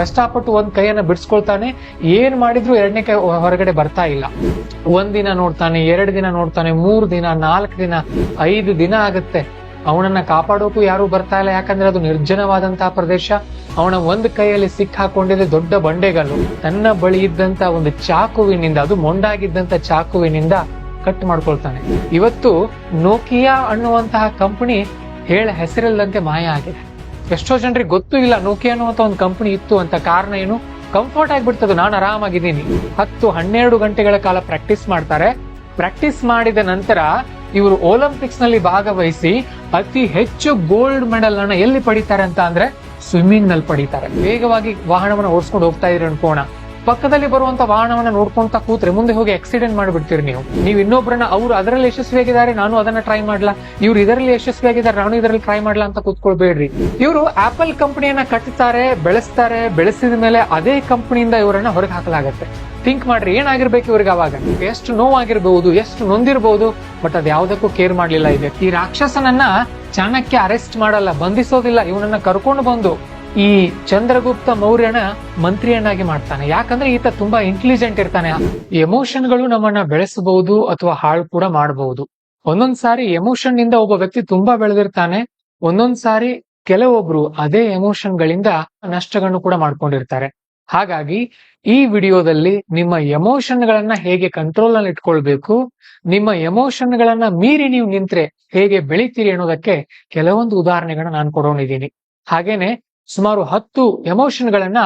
ಕಷ್ಟಪಟ್ಟು ಒಂದ್ ಕೈಯನ್ನ ಬಿಡಿಸ್ಕೊಳ್ತಾನೆ. ಏನ್ ಮಾಡಿದ್ರು ಎರಡನೇ ಕೈ ಹೊರಗಡೆ ಬರ್ತಾ ಇಲ್ಲ. ಒಂದಿನ ನೋಡ್ತಾನೆ, ಎರಡು ದಿನ ನೋಡ್ತಾನೆ, ಮೂರು ದಿನ, ನಾಲ್ಕು ದಿನ, ಐದು ದಿನ ಆಗುತ್ತೆ. ಅವನನ್ನ ಕಾಪಾಡೋಕು ಯಾರು ಬರ್ತಾ ಇಲ್ಲ. ಯಾಕಂದ್ರೆ ಅದು ನಿರ್ಜನವಾದಂತಹ ಪ್ರದೇಶ. ಅವನ ಒಂದು ಕೈಯಲ್ಲಿ ಸಿಕ್ ಹಾಕೊಂಡಿದೆ ದೊಡ್ಡ ಬಂಡೆಗಲ್ಲು ತನ್ನ ಬಳಿ ಇದ್ದಂತ ಒಂದು ಚಾಕುವಿನಿಂದ, ಅದು ಮೊಂಡಾಗಿದ್ದಂತ ಚಾಕುವಿನಿಂದ ಕಟ್ ಮಾಡ್ಕೊಳ್ತಾನೆ. ಇವತ್ತು ನೋಕಿಯಾ ಅನ್ನುವಂತಹ ಕಂಪನಿ ಹೇಳ ಹೆಸರಿಲ್ಲದಂತೆ ಮಾಯ ಆಗಿದೆ. ಎಷ್ಟೋ ಜನರಿಗೆ ಗೊತ್ತು ಇಲ್ಲ ನೋಕಿಯಾ ಅನ್ನುವಂತ ಒಂದು ಕಂಪನಿ ಇತ್ತು ಅಂತ ಕಾರಣ ಏನು? ಕಂಫರ್ಟ್ ಆಗಿಬಿಡ್ತದೆ. ನಾನು ಆರಾಮಾಗಿದ್ದೀನಿ. ಹತ್ತು, ಹನ್ನೆರಡು ಗಂಟೆಗಳ ಕಾಲ ಪ್ರಾಕ್ಟೀಸ್ ಮಾಡ್ತಾರೆ. ಪ್ರಾಕ್ಟೀಸ್ ಮಾಡಿದ ನಂತರ ಇವರು ಒಲಿಂಪಿಕ್ಸ್ನಲ್ಲಿ ಭಾಗವಹಿಸಿ ಅತಿ ಹೆಚ್ಚು ಗೋಲ್ಡ್ ಮೆಡಲ್ ಅನ್ನ ಎಲ್ಲಿ ಪಡಿತಾರೆ ಅಂತ ಅಂದ್ರೆ ಸ್ವಿಮ್ಮಿಂಗ್ನಲ್ಲಿ ಪಡಿತಾರೆ. ವೇಗವಾಗಿ ವಾಹನವನ್ನು ಓಡಿಸ್ಕೊಂಡು ಹೋಗ್ತಾ ಇದ್ರೆ ಅನ್ಕೋಣ. ಪಕ್ಕದಲ್ಲಿ ಬರುವಂತ ವಾಹನವನ್ನ ನೋಡ್ಕೊಂತ ಕೂತ್ರೆ ಮುಂದೆ ಹೋಗಿ ಆಕ್ಸಿಡೆಂಟ್ ಮಾಡಿಬಿಡ್ತೀರಿ ನೀವು. ನೀವು ಇನ್ನೊಬ್ಬರನ್ನ ಅವ್ರು ಅದರಲ್ಲಿ ಯಶಸ್ವಿಯಾಗಿದ್ದಾರೆ, ನಾನು ಅದನ್ನ ಟ್ರೈ ಮಾಡ್ಲಾ. ಇವ್ರು ಇದರಲ್ಲಿ ಯಶಸ್ವಿಯಾಗಿದ್ದಾರೆ, ನಾನು ಇದರಲ್ಲಿ ಟ್ರೈ ಮಾಡ್ಲಾ ಅಂತ ಕೂತ್ಕೊಳ್ಬೇಡ್ರಿ. ಇವರು ಆಪಲ್ ಕಂಪನಿಯನ್ನ ಕಟ್ತಾರೆ, ಬೆಳೆಸ್ತಾರೆ, ಬೆಳೆಸಿದ ಮೇಲೆ ಅದೇ ಕಂಪನಿಯಿಂದ ಇವರನ್ನ ಹೊರಗೆ ಹಾಕಲಾಗತ್ತೆ. ಥಿಂಕ್ ಮಾಡ್ರಿ, ಏನಾಗಿರ್ಬೇಕು ಇವ್ರಿಗೆ ಅವಾಗ? ಎಷ್ಟು ನೋವಾಗಿರ್ಬಹುದು ಎಷ್ಟು ನೊಂದಿರಬಹುದು ಬಟ್ ಅದ್ ಯಾವ್ದಕ್ಕೂ ಕೇರ್ ಮಾಡ್ಲಿಲ್ಲ ಇದೆ. ಈ ರಾಕ್ಷಸನನ್ನ ಚಾಣಕ್ಯ ಅರೆಸ್ಟ್ ಮಾಡಲ್ಲ, ಬಂಧಿಸೋದಿಲ್ಲ, ಇವನನ್ನ ಕರ್ಕೊಂಡು ಬಂದು ಈ ಚಂದ್ರಗುಪ್ತ ಮೌರ್ಯನ ಮಂತ್ರಿಯನ್ನಾಗಿ ಮಾಡ್ತಾನೆ. ಯಾಕಂದ್ರೆ ಈತ ತುಂಬಾ ಇಂಟೆಲಿಜೆಂಟ್ ಇರ್ತಾನೆ. ಎಮೋಷನ್ಗಳು ನಮ್ಮನ್ನ ಬೆಳೆಸಬಹುದು ಅಥವಾ ಹಾಳು ಕೂಡ ಮಾಡಬಹುದು. ಒಂದೊಂದ್ ಸಾರಿ ಎಮೋಷನ್ನಿಂದ ಒಬ್ಬ ವ್ಯಕ್ತಿ ತುಂಬಾ ಬೆಳೆದಿರ್ತಾನೆ. ಒಂದೊಂದ್ ಸಾರಿ ಕೆಲವೊಬ್ರು ಅದೇ ಎಮೋಷನ್ ಗಳಿಂದ ನಷ್ಟಗಳನ್ನು ಕೂಡ ಮಾಡ್ಕೊಂಡಿರ್ತಾರೆ. ಹಾಗಾಗಿ ಈ ವಿಡಿಯೋದಲ್ಲಿ ನಿಮ್ಮ ಎಮೋಷನ್ ಗಳನ್ನ ಹೇಗೆ ಕಂಟ್ರೋಲ್ನಲ್ಲಿ ಇಟ್ಕೊಳ್ಬೇಕು, ನಿಮ್ಮ ಎಮೋಷನ್ ಗಳನ್ನ ಮೀರಿ ನೀವು ನಿಂತ್ರೆ ಹೇಗೆ ಬೆಳಿತೀರಿ ಅನ್ನೋದಕ್ಕೆ ಕೆಲವೊಂದು ಉದಾಹರಣೆಗಳನ್ನ ನಾನು ಕೊಡೋಣಿದ್ದೀನಿ ಹಾಗೇನೆ ಸುಮಾರು ಹತ್ತು ಎಮೋಷನ್ ಗಳನ್ನ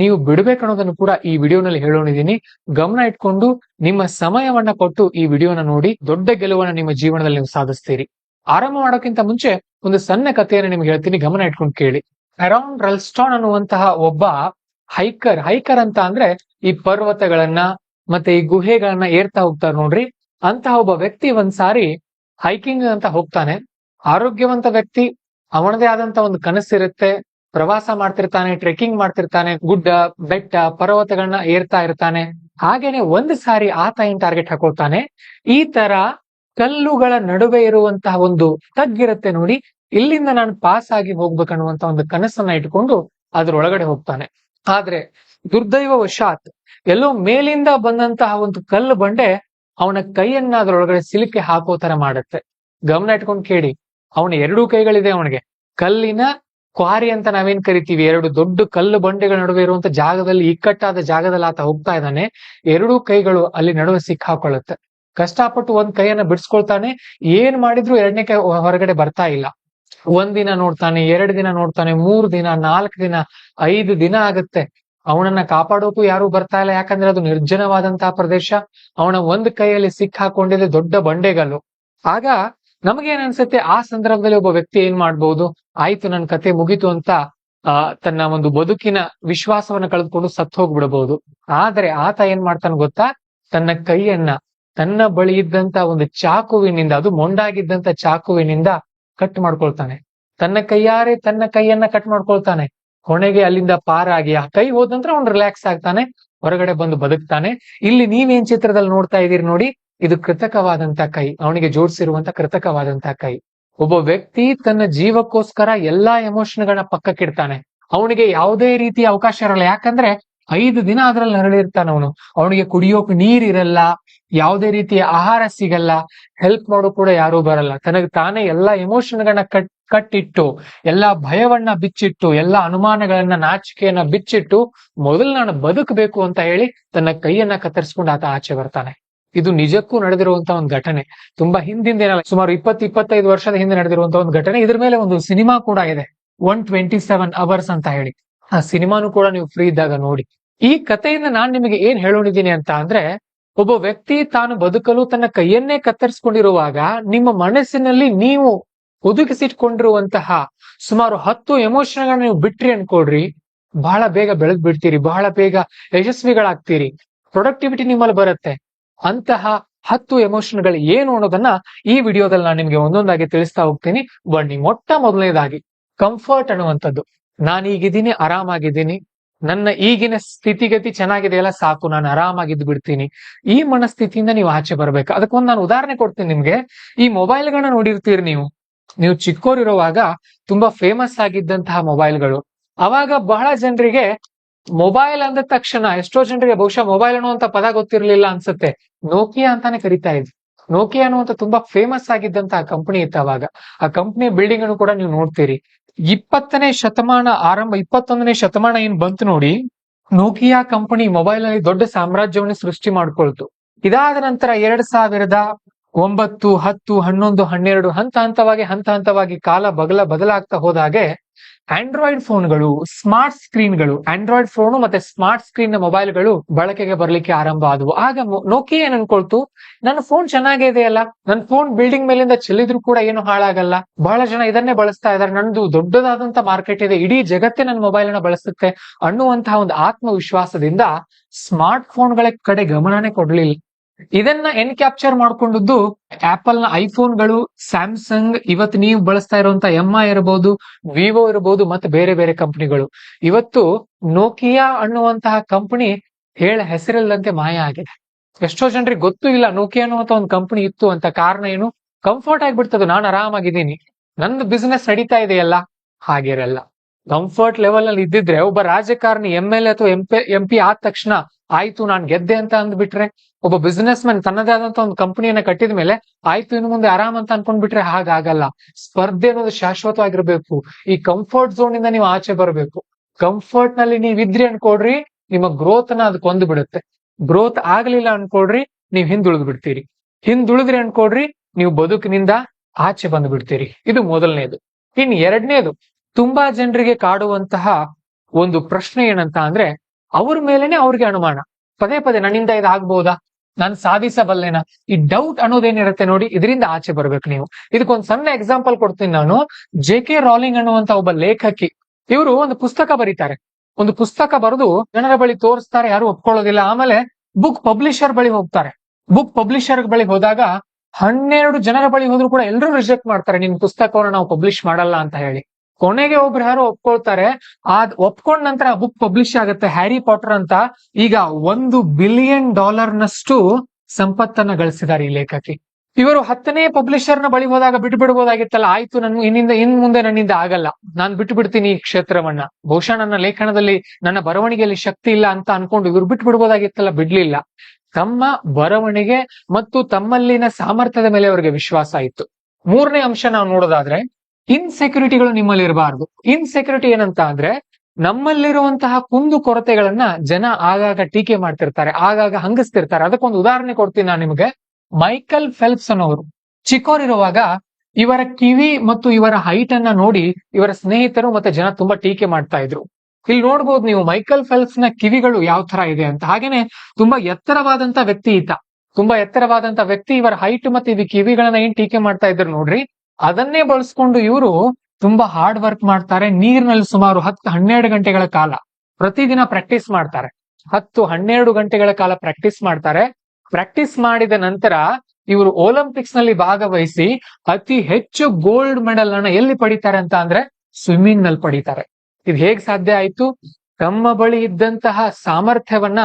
ನೀವು ಬಿಡ್ಬೇಕನ್ನೋದನ್ನು ಕೂಡ ಈ ವಿಡಿಯೋನಲ್ಲಿ ಹೇಳೋಣಿದ್ದೀನಿ ಗಮನ ಇಟ್ಕೊಂಡು ನಿಮ್ಮ ಸಮಯವನ್ನ ಕೊಟ್ಟು ಈ ವಿಡಿಯೋನ ನೋಡಿ ದೊಡ್ಡ ಗೆಲುವನ್ನ ನಿಮ್ಮ ಜೀವನದಲ್ಲಿ ನೀವು ಸಾಧಿಸ್ತೀರಿ. ಆರಂಭ ಮಾಡೋಕ್ಕಿಂತ ಮುಂಚೆ ಒಂದು ಸಣ್ಣ ಕಥೆಯನ್ನು ನಿಮ್ಗೆ ಹೇಳ್ತೀನಿ, ಗಮನ ಇಟ್ಕೊಂಡು ಕೇಳಿ. ಅರೌಂಡ್ ರಲ್ಸ್ಟಾನ್ ಅನ್ನುವಂತಹ ಒಬ್ಬ ಹೈಕರ್ ಹೈಕರ್ ಅಂತ ಅಂದ್ರೆ ಈ ಪರ್ವತಗಳನ್ನ ಮತ್ತೆ ಈ ಗುಹೆಗಳನ್ನ ಏರ್ತಾ ಹೋಗ್ತಾರೆ ನೋಡ್ರಿ. ಅಂತಹ ಒಬ್ಬ ವ್ಯಕ್ತಿ ಒಂದ್ಸಾರಿ ಹೈಕಿಂಗ್ ಅಂತ ಹೋಗ್ತಾನೆ. ಆರೋಗ್ಯವಂತ ವ್ಯಕ್ತಿ, ಅವನದೇ ಆದಂತ ಒಂದು ಕನಸಿರುತ್ತೆ. ಪ್ರವಾಸ ಮಾಡ್ತಿರ್ತಾನೆ ಟ್ರೆಕ್ಕಿಂಗ್ ಮಾಡ್ತಿರ್ತಾನೆ, ಗುಡ್ಡ, ಬೆಟ್ಟ, ಪರ್ವತಗಳನ್ನ ಏರ್ತಾ ಇರ್ತಾನೆ. ಹಾಗೇನೆ ಒಂದು ಸಾರಿ ಆತ ಏನ್ ಟಾರ್ಗೆಟ್ ಹಾಕೊಳ್ತಾನೆ. ಈ ತರ ಕಲ್ಲುಗಳ ನಡುವೆ ಇರುವಂತಹ ಒಂದು ತಗ್ಗಿರುತ್ತೆ ನೋಡಿ, ಇಲ್ಲಿಂದ ನಾನು ಪಾಸ್ ಆಗಿ ಹೋಗ್ಬೇಕನ್ನುವಂತ ಒಂದು ಕನಸನ್ನ ಇಟ್ಕೊಂಡು ಅದ್ರೊಳಗಡೆ ಹೋಗ್ತಾನೆ. ಆದ್ರೆ ದುರ್ದೈವವಶಾತ್ ಎಲ್ಲೋ ಮೇಲಿಂದ ಬಂದಂತಹ ಒಂದು ಕಲ್ಲು ಬಂಡೆ ಅವನ ಕೈಯನ್ನ ಅದ್ರೊಳಗಡೆ ಸಿಲುಕಿ ಹಾಕೋ ತರ ಮಾಡುತ್ತೆ. ಗಮನ ಇಟ್ಕೊಂಡು ಕೇಳಿ, ಅವನ ಎರಡೂ ಕೈಗಳಿದೆ ಅವನಿಗೆ. ಕಲ್ಲಿನ ಕ್ವಾರಿ ಅಂತ ನಾವೇನ್ ಕರಿತೀವಿ? ಎರಡು ದೊಡ್ಡ ಕಲ್ಲು ಬಂಡೆಗಳ ನಡುವೆ ಇರುವಂತ ಜಾಗದಲ್ಲಿ ಇಕ್ಕಟ್ಟಾದ ಜಾಗದಲ್ಲಿ ಆತ ಹೋಗ್ತಾ ಇದ್ದಾನೆ. ಎರಡೂ ಕೈಗಳು ಅಲ್ಲಿ ನಡುವೆ ಸಿಕ್ಕಾಕೊಳ್ಳುತ್ತೆ. ಕಷ್ಟಪಟ್ಟು ಒಂದ್ ಕೈಯನ್ನ ಬಿಡಿಸ್ಕೊಳ್ತಾನೆ. ಏನ್ ಮಾಡಿದ್ರು ಎರಡನೇ ಕೈ ಹೊರಗಡೆ ಬರ್ತಾ ಇಲ್ಲ. ಒಂದ್ ದಿನ ನೋಡ್ತಾನೆ, ಎರಡು ದಿನ ನೋಡ್ತಾನೆ, ಮೂರ್ ದಿನ, ನಾಲ್ಕು ದಿನ, ಐದು ದಿನ ಆಗುತ್ತೆ. ಅವನನ್ನ ಕಾಪಾಡೋಕು ಯಾರು ಬರ್ತಾ ಇಲ್ಲ. ಯಾಕಂದ್ರೆ ಅದು ನಿರ್ಜನವಾದಂತಹ ಪ್ರದೇಶ. ಅವನ ಒಂದ್ ಕೈಯಲ್ಲಿ ಸಿಕ್ ಹಾಕೊಂಡಿದೆ ದೊಡ್ಡ ಬಂಡೆಗಲ್ಲು ಆಗ ನಮಗೇನ್ ಅನ್ಸುತ್ತೆ, ಆ ಸಂದರ್ಭದಲ್ಲಿ ಒಬ್ಬ ವ್ಯಕ್ತಿ ಏನ್ ಮಾಡ್ಬೋದು, ಆಯ್ತು ನನ್ನ ಕತೆ ಮುಗಿತು ಅಂತ ತನ್ನ ಒಂದು ಬದುಕಿನ ವಿಶ್ವಾಸವನ್ನ ಕಳೆದುಕೊಂಡು ಸತ್ತು ಹೋಗ್ಬಿಡಬಹುದು ಆದ್ರೆ ಆತ ಏನ್ ಮಾಡ್ತಾನೆ ಗೊತ್ತಾ? ತನ್ನ ಕೈಯನ್ನ, ತನ್ನ ಬಳಿ ಇದ್ದಂತ ಒಂದು ಚಾಕುವಿನಿಂದ, ಅದು ಮೊಂಡಾಗಿದ್ದಂತ ಚಾಕುವಿನಿಂದ ಕಟ್ ಮಾಡ್ಕೊಳ್ತಾನೆ. ತನ್ನ ಕೈಯಾರೆ ತನ್ನ ಕೈಯನ್ನ ಕಟ್ ಮಾಡ್ಕೊಳ್ತಾನೆ. ಕೊನೆಗೆ ಅಲ್ಲಿಂದ ಪಾರಾಗಿ, ಆ ಕೈ ಹೋದಂತ್ರ ಅವ್ನು ರಿಲ್ಯಾಕ್ಸ್ ಆಗ್ತಾನೆ, ಹೊರಗಡೆ ಬಂದು ಬದುಕ್ತಾನೆ. ಇಲ್ಲಿ ನೀವೇನ್ ಚಿತ್ರದಲ್ಲಿ ನೋಡ್ತಾ ಇದೀರಿ ನೋಡಿ ಇದು ಕೃತಕವಾದಂತ ಕೈ, ಅವನಿಗೆ ಜೋಡಿಸಿರುವಂತ ಕೃತಕವಾದಂತ ಕೈ. ಒಬ್ಬ ವ್ಯಕ್ತಿ ತನ್ನ ಜೀವಕ್ಕೋಸ್ಕರ ಎಲ್ಲಾ ಎಮೋಷನ್ಗಳನ್ನ ಪಕ್ಕಕ್ಕಿಡ್ತಾನೆ ಅವನಿಗೆ ಯಾವುದೇ ರೀತಿಯ ಅವಕಾಶ ಇರಲ್ಲ. ಯಾಕಂದ್ರೆ ಐದು ದಿನ ಅದ್ರಲ್ಲಿ ನರಳಿರ್ತಾನ ಅವನು. ಅವನಿಗೆ ಕುಡಿಯೋಕ್ ನೀರ್ ಇರಲ್ಲ, ಯಾವುದೇ ರೀತಿಯ ಆಹಾರ ಸಿಗಲ್ಲ ಹೆಲ್ಪ್ ಮಾಡೋ ಕೂಡ ಯಾರೂ ಬರಲ್ಲ. ತನಗೆ ತಾನೇ ಎಲ್ಲಾ ಎಮೋಷನ್ಗಳನ್ನ ಕಟ್, ಕಟ್ಟಿಟ್ಟು, ಎಲ್ಲಾ ಭಯವನ್ನ ಬಿಚ್ಚಿಟ್ಟು, ಎಲ್ಲಾ ಅನುಮಾನಗಳನ್ನ, ನಾಚಿಕೆಯನ್ನ ಬಿಚ್ಚಿಟ್ಟು, ಮೊದಲು ನಾನು ಬದುಕಬೇಕು ಅಂತ ಹೇಳಿ ತನ್ನ ಕೈಯನ್ನ ಕತ್ತರಿಸ್ಕೊಂಡು ಆತ ಆಚೆ ಬರ್ತಾನೆ. ಇದು ನಿಜಕ್ಕೂ ನಡೆದಿರುವಂತಹ ಒಂದು ಘಟನೆ. ತುಂಬಾ ಹಿಂದಿಂದ ಏನಲ್ಲ, ಸುಮಾರು ಇಪ್ಪತ್ತು, ಇಪ್ಪತ್ತೈದು ವರ್ಷದ ಹಿಂದೆ ನಡೆದಿರುವಂತಹ ಒಂದು ಘಟನೆ. ಇದ್ರ ಮೇಲೆ ಒಂದು ಸಿನಿಮಾ ಕೂಡ ಇದೆ, ಒನ್ ಟ್ವೆಂಟಿ ಸೆವೆನ್ ಅವರ್ಸ್ ಅಂತ ಹೇಳಿ. ಆ ಸಿನಿಮಾನು ಕೂಡ ನೀವು ಫ್ರೀ ಇದ್ದಾಗ ನೋಡಿ. ಈ ಕಥೆಯಿಂದ ನಾನ್ ನಿಮಗೆ ಏನ್ ಹೇಳೋಣಿದ್ದೀನಿ ಅಂತ ಅಂದ್ರೆ, ಒಬ್ಬ ವ್ಯಕ್ತಿ ತಾನು ಬದುಕಲು ತನ್ನ ಕೈಯನ್ನೇ ಕತ್ತರಿಸ್ಕೊಂಡಿರುವಾಗ ನಿಮ್ಮ ಮನಸ್ಸಿನಲ್ಲಿ ನೀವು ಒದಗಿಸಿಟ್ಕೊಂಡಿರುವಂತಹ ಸುಮಾರು ಹತ್ತು ಎಮೋಷನ್ಗಳನ್ನ ನೀವು ಬಿಟ್ರಿ ಅನ್ಕೊಡ್ರಿ ಬಹಳ ಬೇಗ ಬೆಳೆದ್ ಬಿಡ್ತೀರಿ ಬಹಳ ಬೇಗ ಯಶಸ್ವಿಗಳಾಗ್ತೀರಿ. ಪ್ರೊಡಕ್ಟಿವಿಟಿ ನಿಮ್ಮಲ್ಲಿ ಬರುತ್ತೆ. ಅಂತಹ ಹತ್ತು ಎಮೋಷನ್ಗಳು ಏನು ಅನ್ನೋದನ್ನ ಈ ವಿಡಿಯೋದಲ್ಲಿ ನಾನು ನಿಮ್ಗೆ ಒಂದೊಂದಾಗಿ ತಿಳಿಸ್ತಾ ಹೋಗ್ತೀನಿ. ಬನ್ನಿ, ಮೊಟ್ಟ ಮೊದಲನೇದಾಗಿ ಕಂಫರ್ಟ್ ಅನ್ನುವಂಥದ್ದು. ನಾನು ಈಗಿದ್ದೀನಿ, ಆರಾಮಾಗಿದ್ದೀನಿ. ನನ್ನ ಈಗಿನ ಸ್ಥಿತಿಗತಿ ಚೆನ್ನಾಗಿದೆಯಲ್ಲ ಸಾಕು, ನಾನು ಆರಾಮಾಗಿದ್ದು ಬಿಡ್ತೀನಿ. ಈ ಮನಸ್ಥಿತಿಯಿಂದ ನೀವು ಆಚೆ ಬರ್ಬೇಕು. ಅದಕ್ಕೊಂದು ನಾನು ಉದಾಹರಣೆ ಕೊಡ್ತೀನಿ ನಿಮ್ಗೆ. ಈ ಮೊಬೈಲ್ಗಳನ್ನ ನೋಡಿರ್ತೀರಿ ನೀವು. ನೀವು ಚಿಕ್ಕೋರಿರುವಾಗ ತುಂಬಾ ಫೇಮಸ್ ಆಗಿದ್ದಂತಹ ಮೊಬೈಲ್ಗಳು. ಅವಾಗ ಬಹಳ ಜನರಿಗೆ ಮೊಬೈಲ್ ಅಂದ ತಕ್ಷಣ ಎಷ್ಟೋ ಜನರಿಗೆ ಬಹುಶಃ ಮೊಬೈಲ್ ಅನ್ನುವಂತ ಪದ ಗೊತ್ತಿರಲಿಲ್ಲ ಅನ್ಸುತ್ತೆ. ನೋಕಿಯಾ ಅಂತಾನೆ ಕರಿತಾ ಇದ್ವಿ ನೋಕಿಯಾ ಅನ್ನುವಂತ ತುಂಬಾ ಫೇಮಸ್ ಆಗಿದ್ದಂತಹ ಕಂಪನಿ ಇತ್ತು ಅವಾಗ. ಆ ಕಂಪನಿ ಬಿಲ್ಡಿಂಗ್ ಅನ್ನು ಕೂಡ ನೀವು ನೋಡ್ತೀರಿ. ಇಪ್ಪತ್ತನೇ ಶತಮಾನ ಆರಂಭ, ಇಪ್ಪತ್ತೊಂದನೇ ಶತಮಾನ ಏನ್ ಬಂತು ನೋಡಿ ನೋಕಿಯಾ ಕಂಪನಿ ಮೊಬೈಲ್ನಲ್ಲಿ ದೊಡ್ಡ ಸಾಮ್ರಾಜ್ಯವನ್ನು ಸೃಷ್ಟಿ ಮಾಡ್ಕೊಳ್ತು. ಇದಾದ ನಂತರ ಎರಡ್ ಸಾವಿರದ ಒಂಬತ್ತು, ಹತ್ತು, ಹನ್ನೊಂದು, ಹನ್ನೆರಡು ಹಂತ ಹಂತವಾಗಿ ಹಂತ ಹಂತವಾಗಿ ಕಾಲ ಬಗಲ, ಬದಲಾಗ್ತಾ ಹೋದಾಗೆ ಆಂಡ್ರಾಯ್ಡ್ ಫೋನ್ಗಳು ಸ್ಮಾರ್ಟ್ ಸ್ಕ್ರೀನ್ಗಳು ಆಂಡ್ರಾಯ್ಡ್ ಫೋನ್ ಮತ್ತೆ ಸ್ಮಾರ್ಟ್ ಸ್ಕ್ರೀನ್ ಮೊಬೈಲ್ಗಳು ಬಳಕೆಗೆ ಬರಲಿಕ್ಕೆ ಆರಂಭ ಆದವು. ಆಗ ನೋಕಿಯಾ ಏನ್ ಅನ್ಕೊಳ್ತು? ನನ್ನ ಫೋನ್ ಚೆನ್ನಾಗಿದೆ ಅಲ್ಲ ನನ್ನ ಫೋನ್ ಬಿಲ್ಡಿಂಗ್ ಮೇಲಿಂದ ಚೆಲ್ಲಿದ್ರು ಕೂಡ ಏನು ಹಾಳಾಗಲ್ಲ. ಬಹಳ ಜನ ಇದನ್ನೇ ಬಳಸ್ತಾ ಇದ್ದಾರೆ ನಂದು ದೊಡ್ಡದಾದಂತ ಮಾರ್ಕೆಟ್ ಇದೆ. ಇಡೀ ಜಗತ್ತೇ ನನ್ನ ಮೊಬೈಲ್ ಅನ್ನ ಬಳಸುತ್ತೆ ಅನ್ನುವಂತಹ ಒಂದು ಆತ್ಮವಿಶ್ವಾಸದಿಂದ ಸ್ಮಾರ್ಟ್ ಫೋನ್ಗಳ ಕಡೆ ಗಮನನೇ ಕೊಡ್ಲಿಲ್ಲ. ಇದನ್ನ ಎನ್ ಕ್ಯಾಪ್ಚರ್ ಮಾಡ್ಕೊಂಡದ್ದು ಆಪಲ್ನ ಐಫೋನ್ಗಳು, ಸ್ಯಾಮ್ಸಂಗ್, ಇವತ್ತು ನೀವು ಬಳಸ್ತಾ ಇರುವಂತ ಐ ಇರಬಹುದು ವಿವೋ ಇರಬಹುದು ಮತ್ತೆ ಬೇರೆ ಬೇರೆ ಕಂಪನಿಗಳು. ಇವತ್ತು ನೋಕಿಯಾ ಅನ್ನುವಂತಹ ಕಂಪನಿ ಹೇಳ ಹೆಸರಿಲ್ಲದಂತೆ ಮಾಯ ಆಗಿದೆ. ಎಷ್ಟೋ ಜನರಿಗೆ ಗೊತ್ತೂ ಇಲ್ಲ ನೋಕಿಯಾ ಅನ್ನುವಂತ ಒಂದು ಕಂಪನಿ ಇತ್ತು ಅಂತ ಕಾರಣ ಏನು? ಕಂಫರ್ಟ್ ಆಗಿಬಿಡ್ತದ, ನಾನು ಆರಾಮಾಗಿದ್ದೀನಿ. ನಂದು ಬಿಸ್ನೆಸ್ ನಡೀತಾ ಇದೆಯಲ್ಲ ಹಾಗಿರಲ್ಲ. ಕಂಫರ್ಟ್ ಲೆವೆಲ್ ಅಲ್ಲಿ ಇದ್ದಿದ್ರೆ ಒಬ್ಬ ರಾಜಕಾರಣಿ ಎಂ ಎಲ್ ಎ ಅಥವಾ ಎಂ ಪಿ ಆದ ತಕ್ಷಣ ಆಯ್ತು, ನಾನ್ ಗೆದ್ದೆ ಅಂತ ಅಂದ್ಬಿಟ್ರೆ ಒಬ್ಬ ಬಿಸ್ನೆಸ್ ಮ್ಯಾನ್ ತನ್ನದೇ ಆದಂತ ಒಂದು ಕಂಪನಿಯನ್ನ ಕಟ್ಟಿದ ಮೇಲೆ ಆಯ್ತು, ಇನ್ನು ಮುಂದೆ ಆರಾಮ್ ಅಂತ ಅನ್ಕೊಂಡ್ಬಿಟ್ರೆ ಹಾಗಾಗಲ್ಲ. ಸ್ಪರ್ಧೆ ಅನ್ನೋದು ಶಾಶ್ವತವಾಗಿರ್ಬೇಕು. ಈ ಕಂಫರ್ಟ್ ಝೋನ್ ಇಂದ ನೀವು ಆಚೆ ಬರಬೇಕು. ಕಂಫರ್ಟ್ನಲ್ಲಿ ನೀವ್ ಇದ್ರಿ ಅನ್ಕೊಡ್ರಿ ನಿಮ್ಮ ಗ್ರೋತ್ನ ಅದು ಕೊಂದು ಬಿಡುತ್ತೆ ಗ್ರೋತ್ ಆಗ್ಲಿಲ್ಲ ಅನ್ಕೊಡ್ರಿ ನೀವ್ ಹಿಂದುಳಿದ್ ಬಿಡ್ತೀರಿ ಹಿಂದುಳಿದ್ರಿ ಅನ್ಕೊಡ್ರಿ ನೀವು ಬದುಕಿನಿಂದ ಆಚೆ ಬಂದು ಬಿಡ್ತೀರಿ ಇದು ಮೊದಲನೇದು. ಇನ್ ಎರಡನೇದು, ತುಂಬಾ ಜನರಿಗೆ ಕಾಡುವಂತಹ ಒಂದು ಪ್ರಶ್ನೆ ಏನಂತ ಅಂದ್ರೆ, ಅವ್ರ ಮೇಲೆನೆ ಅವ್ರಿಗೆ ಅನುಮಾನ. ಪದೇ ಪದೇ ನನ್ನಿಂದ ಇದಾಗ್ಬೋದಾ? ನಾನು ಸಾಧಿಸಬಲ್ಲೇನ? ಈ ಡೌಟ್ ಅನ್ನೋದೇನಿರುತ್ತೆ ನೋಡಿ, ಇದರಿಂದ ಆಚೆ ಬರ್ಬೇಕು ನೀವು. ಇದಕ್ಕೊಂದು ಸಣ್ಣ ಎಕ್ಸಾಂಪಲ್ ಕೊಡ್ತೀನಿ ನಾನು. ಜೆ ಕೆ ರಾಲಿಂಗ್ ಅನ್ನುವಂತ ಒಬ್ಬ ಲೇಖಕಿ, ಇವರು ಒಂದು ಪುಸ್ತಕ ಬರೀತಾರೆ. ಒಂದು ಪುಸ್ತಕ ಬರೆದು ಜನರ ಬಳಿ ತೋರಿಸ್ತಾರೆ, ಯಾರು ಒಪ್ಕೊಳ್ಳೋದಿಲ್ಲ. ಆಮೇಲೆ ಬುಕ್ ಪಬ್ಲಿಷರ್ ಬಳಿ ಹೋಗ್ತಾರೆ. ಬುಕ್ ಪಬ್ಲಿಷರ್ ಬಳಿ ಹೋದಾಗ ಹನ್ನೆರಡು ಜನರ ಬಳಿ ಹೋದ್ರು ಕೂಡ ಎಲ್ಲರೂ ರಿಜೆಕ್ಟ್ ಮಾಡ್ತಾರೆ ನಿಮ್ ಪುಸ್ತಕವನ್ನು ನಾವು ಪಬ್ಲಿಷ್ ಮಾಡಲ್ಲ ಅಂತ ಹೇಳಿ. ಕೊನೆಗೆ ಒಬ್ರು ಯಾರೋ ಒಪ್ಕೊಳ್ತಾರೆ. ಅದ್ ಒಪ್ಕೊಂಡ ನಂತರ ಬುಕ್ ಪಬ್ಲಿಷ್ ಆಗುತ್ತೆ. ಹ್ಯಾರಿ ಪಾಟರ್ ಅಂತ. ಈಗ ಒಂದು ಬಿಲಿಯನ್ ಡಾಲರ್ ನಷ್ಟು ಸಂಪತ್ತನ್ನ ಗಳಿಸಿದ್ದಾರೆ ಈ ಲೇಖಕಿ. ಇವರು ಹತ್ತನೇ ಪಬ್ಲಿಷರ್ ಬಳಿ ಹೋದಾಗ ಬಿಟ್ಟು ಬಿಡ್ಬೋದಾಗಿತ್ತಲ್ಲ. ಆಯ್ತು, ನನ್ ಇನ್ನಿಂದ, ಇನ್ ಮುಂದೆ ನನ್ನಿಂದ ಆಗಲ್ಲ. ನಾನ್ ಬಿಟ್ಟು ಬಿಡ್ತೀನಿ ಈ ಕ್ಷೇತ್ರವನ್ನ. ಬಹುಶಃ ನನ್ನ ಲೇಖನದಲ್ಲಿ ನನ್ನ ಬರವಣಿಗೆಯಲ್ಲಿ ಶಕ್ತಿ ಇಲ್ಲ ಅಂತ ಅನ್ಕೊಂಡು ಇವ್ರು ಬಿಟ್ಟು ಬಿಡ್ಬೋದಾಗಿತ್ತಲ್ಲ, ಬಿಡ್ಲಿಲ್ಲ. ತಮ್ಮ ಬರವಣಿಗೆ ಮತ್ತು ತಮ್ಮಲ್ಲಿನ ಸಾಮರ್ಥ್ಯದ ಮೇಲೆ ಅವರಿಗೆ ವಿಶ್ವಾಸ ಇತ್ತು. ಮೂರನೇ ಅಂಶ ನಾವು ನೋಡೋದಾದ್ರೆ ಇನ್ಸೆಕ್ಯೂರಿಟಿಗಳು ನಿಮ್ಮಲ್ಲಿ ಇರಬಾರ್ದು. ಇನ್ಸೆಕ್ಯೂರಿಟಿ ಏನಂತ ಅಂದ್ರೆ ನಮ್ಮಲ್ಲಿರುವಂತಹ ಕುಂದು ಕೊರತೆಗಳನ್ನ ಜನ ಆಗಾಗ ಟೀಕೆ ಮಾಡ್ತಿರ್ತಾರೆ, ಆಗಾಗ ಹಂಗಿಸ್ತಿರ್ತಾರೆ. ಅದಕ್ಕೊಂದು ಉದಾಹರಣೆ ಕೊಡ್ತೀನಿ ನಾನು ನಿಮಗೆ. ಮೈಕಲ್ ಫೆಲ್ಪ್ಸ್ ಅನ್ನೋರು ಚಿಕ್ಕೋರಿರುವಾಗ ಇವರ ಕಿವಿ ಮತ್ತು ಇವರ ಹೈಟ್ ಅನ್ನ ನೋಡಿ ಇವರ ಸ್ನೇಹಿತರು ಮತ್ತೆ ಜನ ತುಂಬಾ ಟೀಕೆ ಮಾಡ್ತಾ ಇದ್ರು. ಇಲ್ಲಿ ನೋಡ್ಬೋದು ನೀವು ಮೈಕಲ್ ಫೆಲ್ಪ್ಸ್ನ ಕಿವಿಗಳು ಯಾವ ತರ ಇದೆ ಅಂತ. ಹಾಗೇನೆ ತುಂಬಾ ಎತ್ತರವಾದಂತ ವ್ಯಕ್ತಿ ಈತ. ತುಂಬಾ ಎತ್ತರವಾದಂತ ವ್ಯಕ್ತಿ, ಇವರ ಹೈಟ್ ಮತ್ತೆ ಇದು ಕಿವಿಗಳನ್ನ ಏನ್ ಟೀಕೆ ಮಾಡ್ತಾ ಇದ್ರು ನೋಡ್ರಿ. ಅದನ್ನೇ ಬಳಸ್ಕೊಂಡು ಇವರು ತುಂಬಾ ಹಾರ್ಡ್ ವರ್ಕ್ ಮಾಡ್ತಾರೆ. ನೀರಿನಲ್ಲಿ ಸುಮಾರು ಹತ್ತು ಹನ್ನೆರಡು ಗಂಟೆಗಳ ಕಾಲ ಪ್ರತಿದಿನ ಪ್ರಾಕ್ಟೀಸ್ ಮಾಡ್ತಾರೆ. ಹತ್ತು, ಹನ್ನೆರಡು ಗಂಟೆಗಳ ಕಾಲ ಪ್ರಾಕ್ಟೀಸ್ ಮಾಡ್ತಾರೆ. ಪ್ರಾಕ್ಟೀಸ್ ಮಾಡಿದ ನಂತರ ಇವರು ಒಲಿಂಪಿಕ್ಸ್ನಲ್ಲಿ ಭಾಗವಹಿಸಿ ಅತಿ ಹೆಚ್ಚು ಗೋಲ್ಡ್ ಮೆಡಲ್ ಅನ್ನ ಎಲ್ಲಿ ಪಡಿತಾರೆ ಅಂತ ಅಂದ್ರೆ ಸ್ವಿಮ್ಮಿಂಗ್ನಲ್ಲಿ ಪಡಿತಾರೆ. ಇದು ಹೇಗ್ ಸಾಧ್ಯ ಆಯ್ತು? ತಮ್ಮ ಬಳಿ ಇದ್ದಂತಹ ಸಾಮರ್ಥ್ಯವನ್ನ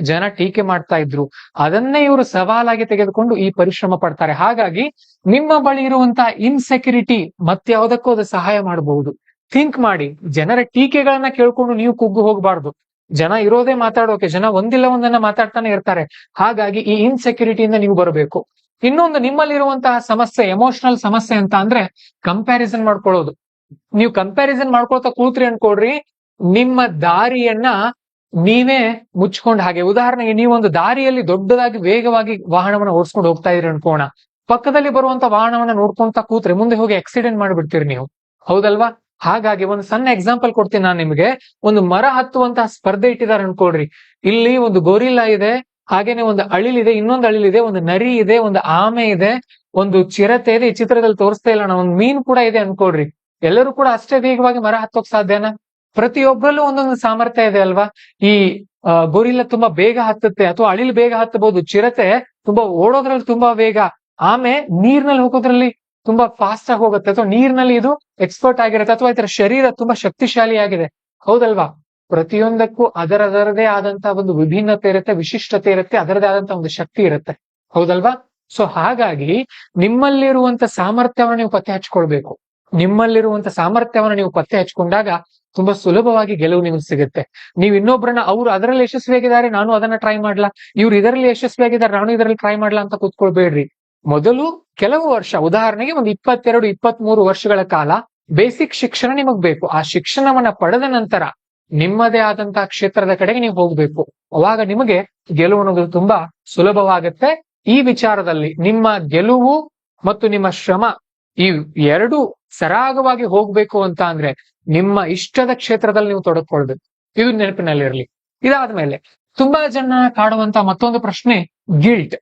ಜನ ಟೀಕೆ ಮಾಡ್ತಾ ಇದ್ರು. ಅದನ್ನೇ ಇವರು ಸವಾಲಾಗಿ ತೆಗೆದುಕೊಂಡು ಈ ಪರಿಶ್ರಮ ಪಡ್ತಾರೆ. ಹಾಗಾಗಿ ನಿಮ್ಮ ಬಳಿ ಇರುವಂತಹ ಇನ್ಸೆಕ್ಯೂರಿಟಿ ಮತ್ಯಾವುದಕ್ಕೂ ಅದು ಸಹಾಯ ಮಾಡಬಹುದು. ಥಿಂಕ್ ಮಾಡಿ. ಜನರ ಟೀಕೆಗಳನ್ನ ಕೇಳ್ಕೊಂಡು ನೀವು ಕುಗ್ಗು ಹೋಗಬಾರ್ದು. ಜನ ಇರೋದೇ ಮಾತಾಡೋಕೆ, ಜನ ಒಂದಿಲ್ಲ ಒಂದನ್ನ ಮಾತಾಡ್ತಾನೆ ಇರ್ತಾರೆ. ಹಾಗಾಗಿ ಈ ಇನ್ಸೆಕ್ಯೂರಿಟಿಯಿಂದ ನೀವು ಬರಬೇಕು. ಇನ್ನೊಂದು ನಿಮ್ಮಲ್ಲಿರುವಂತಹ ಸಮಸ್ಯೆ ಎಮೋಷನಲ್ ಸಮಸ್ಯೆ ಅಂತ ಅಂದ್ರೆ ಕಂಪ್ಯಾರಿಸನ್ ಮಾಡ್ಕೊಳ್ಳೋದು. ನೀವು ಕಂಪ್ಯಾರಿಸನ್ ಮಾಡ್ಕೊಳ್ತಾ ಕೂತ್ರಿ ಅನ್ಕೊಡ್ರಿ ನಿಮ್ಮ ದಾರಿಯನ್ನ ನೀವೇ ಮುಚ್ಕೊಂಡ್ ಹಾಗೆ. ಉದಾಹರಣೆಗೆ ನೀವೊಂದು ದಾರಿಯಲ್ಲಿ ದೊಡ್ಡದಾಗಿ ವೇಗವಾಗಿ ವಾಹನವನ್ನ ಓಡಿಸ್ಕೊಂಡು ಹೋಗ್ತಾ ಇದ್ರಿ ಅನ್ಕೋಣ ಪಕ್ಕದಲ್ಲಿ ಬರುವಂತ ವಾಹನವನ್ನ ನೋಡ್ಕೊಂತ ಕೂತ್ರೆ ಮುಂದೆ ಹೋಗಿ ಆಕ್ಸಿಡೆಂಟ್ ಮಾಡ್ಬಿಡ್ತೀರಿ ನೀವು. ಹೌದಲ್ವಾ? ಹಾಗಾಗಿ ಒಂದು ಸಣ್ಣ ಎಕ್ಸಾಂಪಲ್ ಕೊಡ್ತೀನಿ ನಾನು ನಿಮಗೆ. ಒಂದು ಮರ ಹತ್ತುವಂತಹ ಸ್ಪರ್ಧೆ ಇಟ್ಟಿದ್ದಾರೆ ಅನ್ಕೊಳ್ರಿ. ಇಲ್ಲಿ ಒಂದು ಗೋರಿಲ್ಲಾ ಇದೆ, ಹಾಗೇನೆ ಒಂದು ಅಳಿಲಿದೆ, ಇನ್ನೊಂದು ಅಳಿಲಿದೆ, ಒಂದು ನರಿ ಇದೆ, ಒಂದು ಆಮೆ ಇದೆ, ಒಂದು ಚಿರತೆ ಇದೆ. ಈ ಚಿತ್ರದಲ್ಲಿ ತೋರಿಸ್ತಾ ಇಲ್ಲ ನಾನು ಒಂದು ಮೀನ್ ಕೂಡ ಇದೆ ಅನ್ಕೊಳ್ರಿ. ಎಲ್ಲರೂ ಕೂಡ ಅಷ್ಟೇ ವೇಗವಾಗಿ ಮರ ಹತ್ತೋಕ್ ಸಾಧ್ಯನಾ ಪ್ರತಿಯೊಬ್ಬರಲ್ಲೂ ಒಂದೊಂದು ಸಾಮರ್ಥ್ಯ ಇದೆ ಅಲ್ವಾ? ಈ ಗೊರಿಲ್ಲ ತುಂಬಾ ಬೇಗ ಹತ್ತುತ್ತೆ ಅಥವಾ ಅಳಿಲ್ ಬೇಗ ಹತ್ತಬಹುದು, ಚಿರತೆ ತುಂಬಾ ಓಡೋದ್ರಲ್ಲಿ ತುಂಬಾ ವೇಗ ಆಮೆ ನೀರ್ನಲ್ಲಿ ಹೋಗೋದ್ರಲ್ಲಿ ತುಂಬಾ ಫಾಸ್ಟ್ ಆಗಿ ಹೋಗುತ್ತೆ. ಅಥವಾ ನೀರಿನಲ್ಲಿ ಇದು ಎಕ್ಸ್ಪರ್ಟ್ ಆಗಿರುತ್ತೆ ಅಥವಾ ಇದರ ಶರೀರ ತುಂಬಾ ಶಕ್ತಿಶಾಲಿ ಆಗಿದೆ ಹೌದಲ್ವಾ? ಪ್ರತಿಯೊಂದಕ್ಕೂ ಅದರದರದೇ ಆದಂತಹ ಒಂದು ವಿಭಿನ್ನತೆ ಇರುತ್ತೆ, ವಿಶಿಷ್ಟತೆ ಇರುತ್ತೆ, ಅದರದೇ ಆದಂತಹ ಒಂದು ಶಕ್ತಿ ಇರುತ್ತೆ. ಹೌದಲ್ವಾ? ಸೊ ಹಾಗಾಗಿ ನಿಮ್ಮಲ್ಲಿರುವಂತ ಸಾಮರ್ಥ್ಯವನ್ನು ನೀವು ಪತ್ತೆ ಹಚ್ಕೊಳ್ಬೇಕು. ನಿಮ್ಮಲ್ಲಿರುವಂತ ಸಾಮರ್ಥ್ಯವನ್ನು ನೀವು ಪತ್ತೆ ಹಚ್ಕೊಂಡಾಗ ತುಂಬಾ ಸುಲಭವಾಗಿ ಗೆಲುವು ನಿಮ್ಗೆ ಸಿಗುತ್ತೆ. ನೀವು ಇನ್ನೊಬ್ಬರನ್ನ ಅವ್ರು ಅದರಲ್ಲಿ ಯಶಸ್ವಿಯಾಗಿದ್ದಾರೆ, ನಾನು ಅದನ್ನ ಟ್ರೈ ಮಾಡ್ಲಾ. ಇವ್ರು ಇದರಲ್ಲಿ ಯಶಸ್ವಿಯಾಗಿದ್ದಾರೆ, ನಾನು ಇದರಲ್ಲಿ ಟ್ರೈ ಮಾಡ್ಲಾ ಅಂತ ಕೂತ್ಕೊಳ್ಬೇಡ್ರಿ. ಮೊದಲು ಕೆಲವು ವರ್ಷ, ಉದಾಹರಣೆಗೆ ಒಂದು ಇಪ್ಪತ್ತೆರಡು ಇಪ್ಪತ್ತ್ ಮೂರು ವರ್ಷಗಳ ಕಾಲ ಬೇಸಿಕ್ ಶಿಕ್ಷಣ ನಿಮಗ್ ಬೇಕು. ಆ ಶಿಕ್ಷಣವನ್ನ ಪಡೆದ ನಂತರ ನಿಮ್ಮದೇ ಆದಂತಹ ಕ್ಷೇತ್ರದ ಕಡೆಗೆ ನೀವು ಹೋಗ್ಬೇಕು. ಅವಾಗ ನಿಮಗೆ ಗೆಲುವು ಅನ್ನೋದು ತುಂಬಾ ಸುಲಭವಾಗುತ್ತೆ. ಈ ವಿಚಾರದಲ್ಲಿ ನಿಮ್ಮ ಗೆಲುವು ಮತ್ತು ನಿಮ್ಮ ಶ್ರಮ ಈ ಎರಡು ಸರಾಗವಾಗಿ ಹೋಗ್ಬೇಕು ಅಂತ ಅಂದ್ರೆ ನಿಮ್ಮ ಇಷ್ಟದ ಕ್ಷೇತ್ರದಲ್ಲಿ ನೀವು ತೊಡಕೊಳ್ಬೇಕು. ಇದು ನೆನಪಿನಲ್ಲಿರ್ಲಿ. ಇದಾದ್ಮೇಲೆ ತುಂಬಾ ಜನ ಕಾಡುವಂತ ಮತ್ತೊಂದು ಪ್ರಶ್ನೆ ಗಿಲ್ಟ್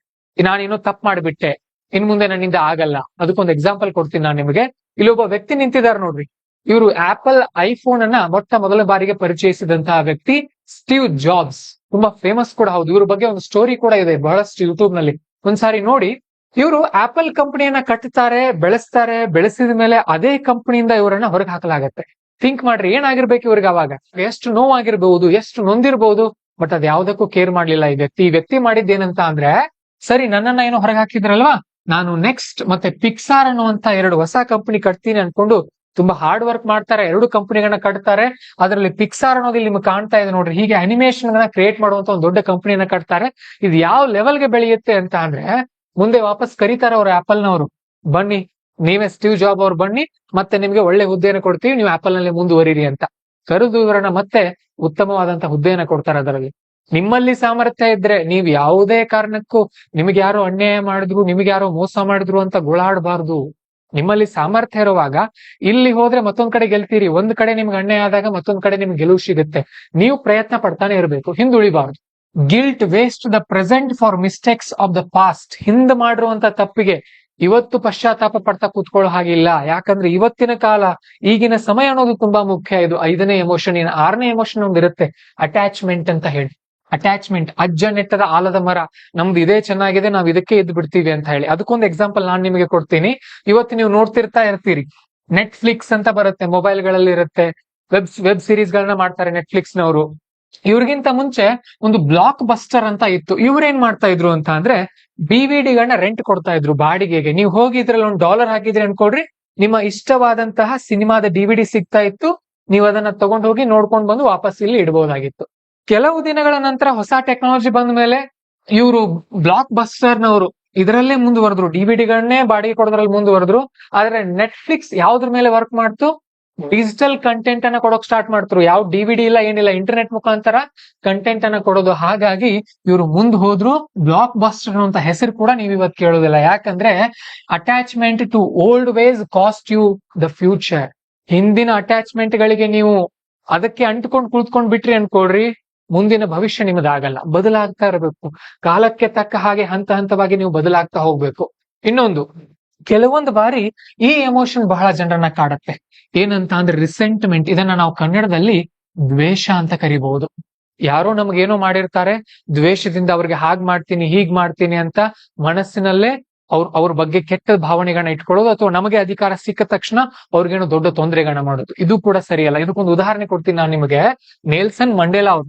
ನಾನೇನೋ ತಪ್ಪು ಮಾಡಿಬಿಟ್ಟೆ. ಇನ್ ಮುಂದೆ ನನ್ನಿಂದ ಆಗಲ್ಲ. ಅದಕ್ಕೊಂದು ಎಕ್ಸಾಂಪಲ್ ಕೊಡ್ತೀನಿ ನಾನು ನಿಮಗೆ. ಇಲ್ಲೊಬ್ಬ ವ್ಯಕ್ತಿ ನಿಂತಿದ್ದಾರೆ ನೋಡ್ರಿ. ಇವರು ಆಪಲ್ ಐಫೋನ್ ಅನ್ನ ಮೊಟ್ಟ ಮೊದಲ ಬಾರಿಗೆ ಪರಿಚಯಿಸಿದಂತಹ ವ್ಯಕ್ತಿ ಸ್ಟೀವ್ ಜಾಬ್ಸ್ ತುಂಬಾ ಫೇಮಸ್ ಕೂಡ ಹೌದು. ಇವ್ರ ಬಗ್ಗೆ ಒಂದು ಸ್ಟೋರಿ ಕೂಡ ಇದೆ ಬಹಳಷ್ಟು ಯೂಟ್ಯೂಬ್ನಲ್ಲಿ. ಒಂದ್ಸಾರಿ ನೋಡಿ. ಇವರು ಆಪಲ್ ಕಂಪನಿಯನ್ನ ಕಟ್ಟುತ್ತಾರೆ ಬೆಳೆಸ್ತಾರೆ, ಬೆಳೆಸಿದ ಮೇಲೆ ಅದೇ ಕಂಪನಿಯಿಂದ ಇವರನ್ನ ಹೊರಗೆ ಹಾಕಲಾಗತ್ತೆ. ಥಿಂಕ್ ಮಾಡ್ರಿ ಏನಾಗಿರ್ಬೇಕು ಇವ್ರಿಗೆ ಅವಾಗ? ಎಷ್ಟು ನೋವಾಗಿರ್ಬಹುದು ಎಷ್ಟು ನೊಂದಿರ್ಬಹುದು ಬಟ್ ಅದ್ ಯಾವ್ದಕ್ಕೂ ಕೇರ್ ಮಾಡ್ಲಿಲ್ಲ ಈ ವ್ಯಕ್ತಿ. ಈ ವ್ಯಕ್ತಿ ಮಾಡಿದ್ದೇನಂತ ಅಂದ್ರೆ, ಸರಿ, ನನ್ನನ್ನ ಏನೋ ಹೊರಗೆ ಹಾಕಿದ್ರಲ್ವಾ? ನಾನು ನೆಕ್ಸ್ಟ್ ಮತ್ತೆ ಪಿಕ್ಸಾರ್ ಅನ್ನುವಂತ ಎರಡು ಹೊಸ ಕಂಪನಿ ಕಟ್ತೀನಿ ಅನ್ಕೊಂಡು ತುಂಬಾ ಹಾರ್ಡ್ ವರ್ಕ್ ಮಾಡ್ತಾರೆ, ಎರಡು ಕಂಪನಿಗಳನ್ನ ಕಟ್ತಾರೆ. ಅದರಲ್ಲಿ ಪಿಕ್ಸಾರ್ ಅನ್ನೋದು ನಿಮ್ಗೆ ಕಾಣ್ತಾ ಇದೆ ನೋಡ್ರಿ. ಹೀಗೆ ಅನಿಮೇಷನ್ ಗಳನ್ನ ಕ್ರಿಯೇಟ್ ಮಾಡುವಂತ ಒಂದು ದೊಡ್ಡ ಕಂಪನಿಯನ್ನ ಕಟ್ತಾರೆ. ಇದು ಯಾವ ಲೆವೆಲ್ಗೆ ಬೆಳೆಯುತ್ತೆ ಅಂತ ಅಂದ್ರೆ, ಮುಂದೆ ವಾಪಸ್ ಕರೀತಾರೆ ಅವ್ರು ಆಪಲ್ ನವರು ಬನ್ನಿ ನೀವೇ ಸ್ಟೀವ್ ಜಾಬ್ ಅವ್ರು ಬನ್ನಿ, ಮತ್ತೆ ನಿಮ್ಗೆ ಒಳ್ಳೆ ಹುದ್ದೆಯನ್ನು ಕೊಡ್ತೀವಿ, ನೀವು ಆಪಲ್ನಲ್ಲಿ ಮುಂದುವರಿರಿ ಅಂತ. ಕರೆದು ಇವರನ್ನ ಮತ್ತೆ ಉತ್ತಮವಾದಂತಹ ಹುದ್ದೆಯನ್ನು ಕೊಡ್ತಾರೆ ಅದರಲ್ಲಿ. ನಿಮ್ಮಲ್ಲಿ ಸಾಮರ್ಥ್ಯ ಇದ್ರೆ ನೀವು ಯಾವುದೇ ಕಾರಣಕ್ಕೂ ನಿಮಗೆ ಯಾರೋ ಅನ್ಯಾಯ ಮಾಡಿದ್ರು, ನಿಮಗೆ ಯಾರೋ ಮೋಸ ಮಾಡಿದ್ರು ಅಂತ ಗೋಳಾಡಬಾರ್ದು. ನಿಮ್ಮಲ್ಲಿ ಸಾಮರ್ಥ್ಯ ಇರುವಾಗ ಇಲ್ಲಿ ಹೋದ್ರೆ ಮತ್ತೊಂದ್ ಕಡೆ ಗೆಲ್ತೀರಿ, ಒಂದ್ ಕಡೆ ನಿಮ್ಗೆ ಅನ್ಯಾಯ ಆದಾಗ ಮತ್ತೊಂದ್ ಕಡೆ ನಿಮ್ಗೆ ಗೆಲುವು ಸಿಗುತ್ತೆ. ನೀವು ಪ್ರಯತ್ನ ಪಡ್ತಾನೆ ಇರಬೇಕು, ಹಿಂದುಳಿಬಾರ್ದು. Guilt waste the present for mistakes of the past Hind ಮಾಡಿರುವಂತ ತಪ್ಪಿಗೆ ಇವತ್ತು ಪಶ್ಚಾತ್ತಾಪ ಪಡ್ತಾ ಕೂತ್ಕೊಳ್ಳೋ ಹಾಗಿಲ್ಲ ಯಾಕಂದ್ರೆ ಇವತ್ತಿನ ಕಾಲ, ಈಗಿನ ಸಮಯ ಅನ್ನೋದು ತುಂಬಾ ಮುಖ್ಯ. ಇದು ಐದನೇ ಎಮೋಷನ್ ಏನು ಆರನೇ ಎಮೋಷನ್ ಒಂದು ಇರುತ್ತೆ. ಅಟ್ಯಾಚ್ಮೆಂಟ್ ಅಂತ ಹೇಳಿ. ಅಟ್ಯಾಚ್ಮೆಂಟ್ ಅಜ್ಜ ನೆಟ್ಟದ ಆಲದ ಮರ. ನಮ್ದು ಇದೇ ಚೆನ್ನಾಗಿದೆ, ನಾವ್ ಇದಕ್ಕೆ ಇದ್ ಬಿಡ್ತೀವಿ ಅಂತ ಹೇಳಿ. ಅದಕ್ಕೊಂದು ಎಕ್ಸಾಂಪಲ್ ನಾನ್ ನಿಮಗೆ ಕೊಡ್ತೀನಿ. ಇವತ್ತು ನೀವು ನೋಡ್ತಿರ್ತಾ ಇರ್ತೀರಿ. ನೆಟ್ಫ್ಲಿಕ್ಸ್ ಅಂತ ಬರುತ್ತೆ ಮೊಬೈಲ್ಗಳಲ್ಲಿ ಇರುತ್ತೆ. ವೆಬ್ ವೆಬ್ ಸೀರೀಸ್ ಗಳನ್ನ ಮಾಡ್ತಾರೆ ನೆಟ್ಫ್ಲಿಕ್ಸ್ ನವರು. ಇವ್ರಿಗಿಂತ ಮುಂಚೆ ಒಂದು ಬ್ಲಾಕ್ ಬಸ್ಟರ್ ಅಂತ ಇತ್ತು. ಇವ್ರೇನ್ ಮಾಡ್ತಾ ಇದ್ರು ಅಂತ ಅಂದ್ರೆ ಬಿವಿಡಿಗಳನ್ನ ರೆಂಟ್ ಕೊಡ್ತಾ ಇದ್ರು ಬಾಡಿಗೆಗೆ. ನೀವು ಹೋಗಿ ಇದ್ರಲ್ಲಿ ಒಂದು ಡಾಲರ್ ಹಾಕಿದ್ರೆ ಅನ್ಕೊಡ್ರಿ ನಿಮ್ಮ ಇಷ್ಟವಾದಂತಹ ಸಿನಿಮಾದ ಡಿವಿಡಿ ಸಿಗ್ತಾ ಇತ್ತು, ನೀವು ಅದನ್ನ ತಗೊಂಡು ಹೋಗಿ ನೋಡ್ಕೊಂಡು ಬಂದು ವಾಪಸ್ ಇಲ್ಲಿ ಇಡಬಹುದಾಗಿತ್ತು ಕೆಲವು ದಿನಗಳ ನಂತರ ಹೊಸ ಟೆಕ್ನಾಲಜಿ ಬಂದ ಮೇಲೆ ಇವರು ಬ್ಲಾಕ್ ಬಸ್ಟರ್ ನವರು ಇದರಲ್ಲೇ ಮುಂದುವರೆದ್ರು. ಡಿವಿಡಿಗಳನ್ನೇ ಬಾಡಿಗೆ ಕೊಡೋದ್ರಲ್ಲಿ ಮುಂದುವರೆದ್ರು. ಆದ್ರೆ ನೆಟ್ಫ್ಲಿಕ್ಸ್ ಯಾವ್ದ್ರ ಮೇಲೆ ವರ್ಕ್ ಮಾಡ್ತು? ಡಿಜಿಟಲ್ ಕಂಟೆಂಟ್ ಅನ್ನ ಕೊಡೋಕ್ ಸ್ಟಾರ್ಟ್ ಮಾಡ್ತಾರೆ ಯಾವ ಡಿವಿಡಿ ಇಲ್ಲ, ಏನಿಲ್ಲ ಇಂಟರ್ನೆಟ್ ಮುಖಾಂತರ ಕಂಟೆಂಟ್ ಅನ್ನ ಕೊಡೋದು. ಹಾಗಾಗಿ ಇವರು ಮುಂದ್ ಹೋದ್ರು ಬ್ಲಾಕ್ ಬಸ್ಟರ್ ಅಂತ ಹೆಸರು ಕೂಡ ನೀವು ಇವತ್ತು ಕೇಳೋದಿಲ್ಲ. ಯಾಕಂದ್ರೆ attachment to old ways cost you the future ಹಿಂದಿನ ಅಟ್ಯಾಚ್ಮೆಂಟ್ ಗಳಿಗೆ ನೀವು ಅದಕ್ಕೆ ಅಂಟ್ಕೊಂಡ್ ಕುಳಿತುಕೊಂಡ್ ಬಿಟ್ರಿ ಅನ್ಕೊಳ್ರಿ, ಮುಂದಿನ ಭವಿಷ್ಯ ನಿಮ್ಮದಾಗಲ್ಲ ಬದಲಾಗ್ತಾ ಇರಬೇಕು. ಕಾಲಕ್ಕೆ ತಕ್ಕ ಹಾಗೆ ಹಂತ ಹಂತವಾಗಿ ನೀವು ಬದಲಾಗ್ತಾ ಹೋಗ್ಬೇಕು. ಇನ್ನೊಂದು, ಕೆಲವೊಂದು ಬಾರಿ ಈ ಎಮೋಷನ್ ಬಹಳ ಜನರನ್ನ ಕಾಡತ್ತೆ. ಏನಂತ ಅಂದ್ರೆ ರಿಸೆಂಟ್ಮೆಂಟ್ ಇದನ್ನ ನಾವು ಕನ್ನಡದಲ್ಲಿ ದ್ವೇಷ ಅಂತ ಕರಿಬಹುದು. ಯಾರೋ ನಮ್ಗೇನೋ ಮಾಡಿರ್ತಾರೆ, ದ್ವೇಷದಿಂದ ಅವ್ರಿಗೆ ಹಾಗ್ ಮಾಡ್ತೀನಿ, ಹೀಗ್ ಮಾಡ್ತೀನಿ ಅಂತ ಮನಸ್ಸಿನಲ್ಲೇ ಅವ್ರ ಅವ್ರ ಬಗ್ಗೆ ಕೆಟ್ಟ ಭಾವನೆಗಳನ್ನ ಇಟ್ಕೊಳ್ಳೋದು ಅಥವಾ ನಮಗೆ ಅಧಿಕಾರ ಸಿಕ್ಕ ತಕ್ಷಣ ಅವ್ರಿಗೇನೋ ದೊಡ್ಡ ತೊಂದರೆಗಳನ್ನ ಮಾಡೋದು. ಇದು ಕೂಡ ಸರಿಯಲ್ಲ. ಇದಕ್ಕೊಂದು ಉದಾಹರಣೆ ಕೊಡ್ತೀನಿ ನಾನು ನಿಮಗೆ. ನೇಲ್ಸನ್ ಮಂಡೇಲಾ ಅವರು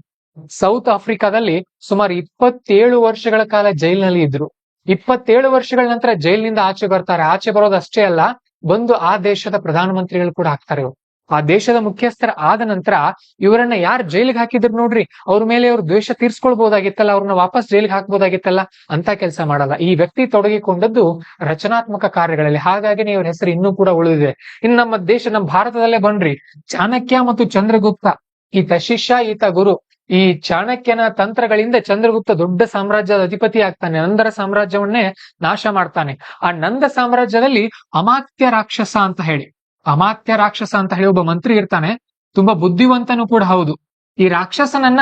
ಸೌತ್ ಆಫ್ರಿಕಾದಲ್ಲಿ ಸುಮಾರು ಇಪ್ಪತ್ತೇಳು ವರ್ಷಗಳ ಕಾಲ ಜೈಲಿನಲ್ಲಿ ಇದ್ರು. ಇಪ್ಪತ್ತೇಳು ವರ್ಷಗಳ ನಂತರ ಜೈಲಿನಿಂದ ಆಚೆ ಬರ್ತಾರೆ. ಆಚೆ ಬರೋದು ಅಷ್ಟೇ ಅಲ್ಲ ಬಂದು ಆ ದೇಶದ ಪ್ರಧಾನಮಂತ್ರಿಗಳು ಕೂಡ ಆಗ್ತಾರೆ ಇವರು. ಆ ದೇಶದ ಮುಖ್ಯಸ್ಥರ ಆದ ನಂತರ ಇವರನ್ನ ಯಾರು ಜೈಲಿಗೆ ಹಾಕಿದ್ರು ನೋಡ್ರಿ, ಅವ್ರ ಮೇಲೆ ಅವ್ರ ದ್ವೇಷ ತೀರ್ಸ್ಕೊಳ್ಬಹುದಾಗಿತ್ತಲ್ಲ ಅವ್ರನ್ನ ವಾಪಸ್ ಜೈಲಿಗೆ ಹಾಕ್ಬೋದಾಗಿತ್ತಲ್ಲ ಅಂತ ಕೆಲಸ ಮಾಡಲ್ಲ. ಈ ವ್ಯಕ್ತಿ ತೊಡಗಿಕೊಂಡದ್ದು ರಚನಾತ್ಮಕ ಕಾರ್ಯಗಳಲ್ಲಿ, ಹಾಗಾಗಿ ಇವ್ರ ಹೆಸರು ಇನ್ನೂ ಕೂಡ ಉಳಿದಿದೆ. ಇನ್ನು ನಮ್ಮ ದೇಶ, ನಮ್ಮ ಭಾರತದಲ್ಲೇ ಬನ್ರಿ. ಚಾಣಕ್ಯ ಮತ್ತು ಚಂದ್ರಗುಪ್ತ ಈತ ಶಿಷ್ಯ, ಈತ ಗುರು. ಈ ಚಾಣಕ್ಯನ ತಂತ್ರಗಳಿಂದ ಚಂದ್ರಗುಪ್ತ ದೊಡ್ಡ ಸಾಮ್ರಾಜ್ಯದ ಅಧಿಪತಿ ಆಗ್ತಾನೆ. ನಂದರ ಸಾಮ್ರಾಜ್ಯವನ್ನೇ ನಾಶ ಮಾಡ್ತಾನೆ. ಆ ನಂದ ಸಾಮ್ರಾಜ್ಯದಲ್ಲಿ ಅಮಾತ್ಯ ರಾಕ್ಷಸ ಅಂತ ಹೇಳಿ. ಅಮಾತ್ಯ ರಾಕ್ಷಸ ಅಂತ ಹೇಳಿ ಒಬ್ಬ ಮಂತ್ರಿ ಇರ್ತಾನೆ. ತುಂಬಾ ಬುದ್ಧಿವಂತನೂ ಕೂಡ ಹೌದು. ಈ ರಾಕ್ಷಸನನ್ನ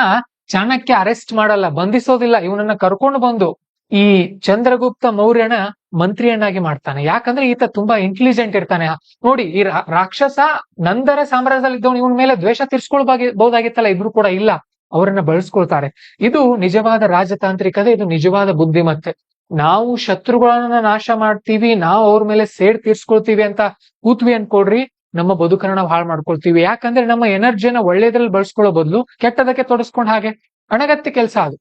ಚಾಣಕ್ಯ ಅರೆಸ್ಟ್ ಮಾಡಲ್ಲ, ಬಂಧಿಸೋದಿಲ್ಲ. ಇವನನ್ನ ಕರ್ಕೊಂಡು ಬಂದು ಈ ಚಂದ್ರಗುಪ್ತ ಮೌರ್ಯನ ಮಂತ್ರಿಯನ್ನಾಗಿ ಮಾಡ್ತಾನೆ. ಯಾಕಂದ್ರೆ ಈತ ತುಂಬಾ ಇಂಟೆಲಿಜೆಂಟ್ ಇರ್ತಾನೆ. ನೋಡಿ, ಈ ರಾಕ್ಷಸ ನಂದರ ಸಾಮ್ರಾಜ್ಯದಲ್ಲಿ ಇದ್ದವನು ಇವನ ಮೇಲೆ ದ್ವೇಷ ತೀರ್ಸ್ಕೊಳ್ಬಹುದಾಗಿತ್ತಲ್ಲ ಇದ್ರು ಕೂಡ ಇಲ್ಲ. ಅವರನ್ನ ಬಳಸ್ಕೊಳ್ತಾರೆ. ಇದು ನಿಜವಾದ ರಾಜತಾಂತ್ರಿಕತೆ ಇದು ನಿಜವಾದ ಬುದ್ಧಿಮತ್ತೆ. ನಾವು ಶತ್ರುಗಳನ್ನ ನಾಶ ಮಾಡ್ತೀವಿ, ನಾವು ಅವ್ರ ಮೇಲೆ ಸೇಡ್ ತೀರ್ಸ್ಕೊಳ್ತೀವಿ ಅಂತ ಕೂತ್ವಿ ಅನ್ಕೊಡ್ರಿ ನಮ್ಮ ಬದುಕನ್ನ ನಾವು ಹಾಳು ಮಾಡ್ಕೊಳ್ತೀವಿ. ಯಾಕಂದ್ರೆ ನಮ್ಮ ಎನರ್ಜಿನ ಒಳ್ಳೇದ್ರಲ್ಲಿ ಬಳಸ್ಕೊಳ್ಳೋ ಬದಲು ಕೆಟ್ಟದಕ್ಕೆ ತೊಡಸ್ಕೊಂಡ್ ಹಾಗೆ ಅಣಗತ್ಯ ಕೆಲಸ ಅದು.